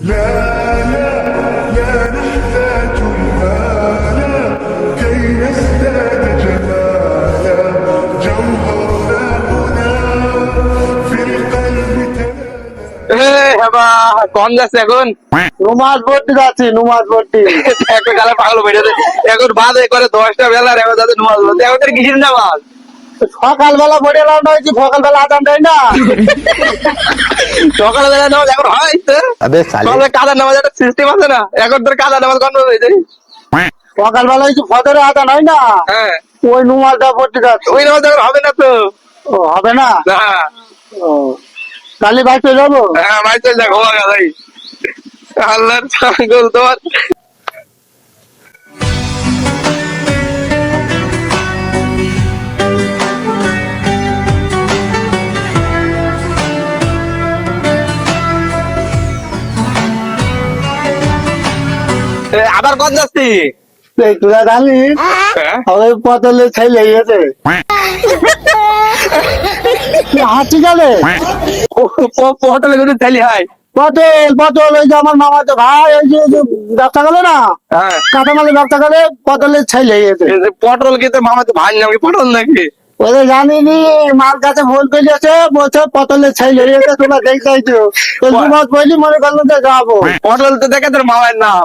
لا لا لا نحتاج المال كي نزداد جمالا جوهرنا هنا في القلب تلالا কম যাচ্ছে এখন নুমাজ ভর্তি যাচ্ছি নুমাজ ভর্তি একটা গালে পাগল হয়ে যাচ্ছে এখন বাদ এ করে দশটা বেলা এখন যাতে নামাজ পড়তে এখন তোর কিসের নামাজ সকালবেলা ভরে লাউন্ড হয়েছে সকালবেলা আদান দেয় না। সকালবেলা নামাজ এখন হয় তো। তাহলে কাদা নামাজ একটা সিস্টেম আছে না এখন তোর কাদা নামাজ গন্ধ হয়ে যায়। সকালবেলা হয়েছে ফদরে আদান হয় না? হ্যাঁ। ওই নুমাজটা পড়তে যাচ্ছে ওই নামাজ এখন হবে না তো। ও হবে না? তাহলে বাড়িতে যাব? হ্যাঁ বাড়িতে যাব আল্লাহর তোমার। আবার কত যাচ্ছি? তোরা জানি হ্যাঁ? ওই পটলের ছেলে গেছে হাঁচি গেলে চালি হয়। পটল পটল ওই যে আমার মামা তো ভাই ওই যে ব্যবসা গেলে না? হ্যাঁ। ব্যবসা গেলে পটলের ছেলে গেছে পটল খেতে মামা তো ভাই নাকি পটল নাকি? ওরে জানিনি মার কাছে ফোন করেছে বলছে পটলের ছেলে গেছে তোমরা দেখতে চাইছো তো বলি মনে করল যে যাব। পটল তো দেখে তোর মামার নাম।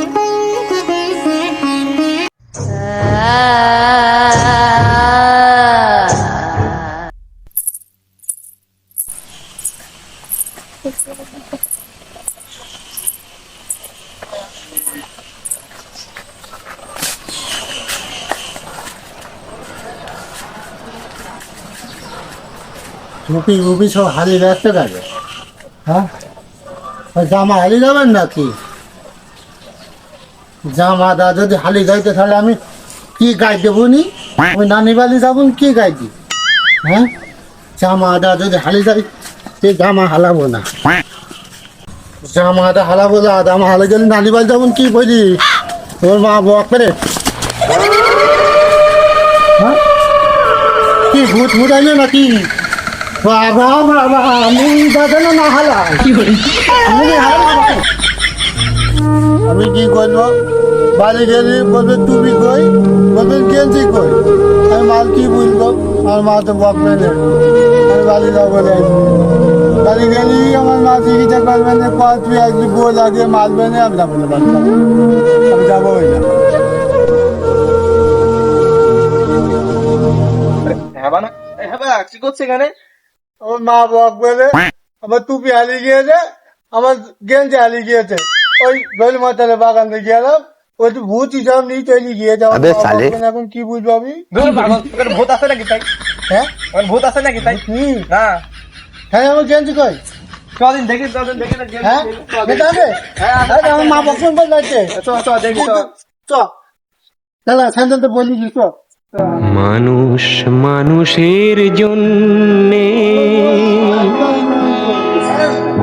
টুপি উপি সব হারিয়ে যাচ্ছে কাজে হ্যাঁ? জামা হারিয়ে যাবেন নাকি? জামা দা যদি হারিয়ে যাইতে তাহলে আমি কি গাই দেবো নি? আমি নানি বাড়ি যাব কি গাই দি হ্যাঁ? জামা দা যদি হারিয়ে যায় সে জামা হালাবো না। জামাটা হালাবো না, জামা হালে গেলে নানি বাড়ি যাব কি বলি তোর মা বক করে। হ্যাঁ? কি ভূত ভূত আইলো নাকি? বাবা বাবা, আমি দাদা না হালা। আমি হালা। আমি কি করব? বাড়ি গেলে বলবে, তুমি কই? আমার মা তো বক মেলে। আমি বাড়ি যাব বলে বাড়ি গেলি আমার মা চিকিৎসা করবে না কল তুই আসবি বই লাগে মারবে না আমি যাব না আমি যাব ওই না। হ্যাঁ হ্যাঁ কি করছে এখানে? আমার মা বক বলে আমার টুপি হারিয়ে গিয়েছে আমার গেঞ্জি হারিয়ে গিয়েছে। ওই বেল মাতালে বাগান গেলাম ওই তো ভূত হিসাব নিয়ে আবে বক শালে। বলে, এখন কি বুঝব আমি? ভূত আছে নাকি তাই? হ্যাঁ? ভূত আছে নাকি তাই? না। হ্যাঁ আমার গেঞ্জি কই? কদিন দেখি কদিন দেখি না হ্যাঁ? হ্যাঁ আমার মা বক বলে যাচ্ছে। চ চ দেখি চ। চ। দাদা স্যান্ডেল তো বলি চ। মানুষ মানুষের জন্যে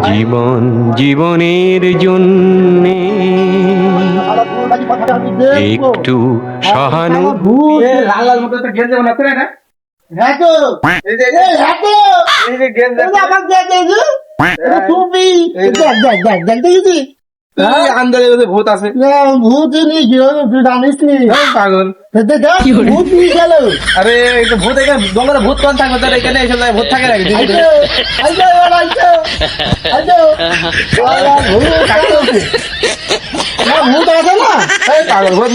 জীবন জীবনের জন্যে একটু সহানু ভূত এ লাল লাল মতো তো গেঞ্জে বানাতে না তো এই যে এই, তো এই যে গেঞ্জে এই যে আমার গেঞ্জি, এটা টুপি। দেখ দেখ দেখ দেখ দেখেছিস এই আন্দাজে বোধহয় ভূত আছে। ভূত নিয়ে তুই জানিস পাগল। দেখ, দেখ, ভূত নিয়ে গেল। আরে ভূত এখানে জঙ্গলে ভূত কোন থাকবে তার এখানে এসে ভূত থাকে নাকি? আইতো, আইতো, এবার আইতো, আইতো। আলা, ভূত আছে। না, ভূত আছে না এই পাগল ভূত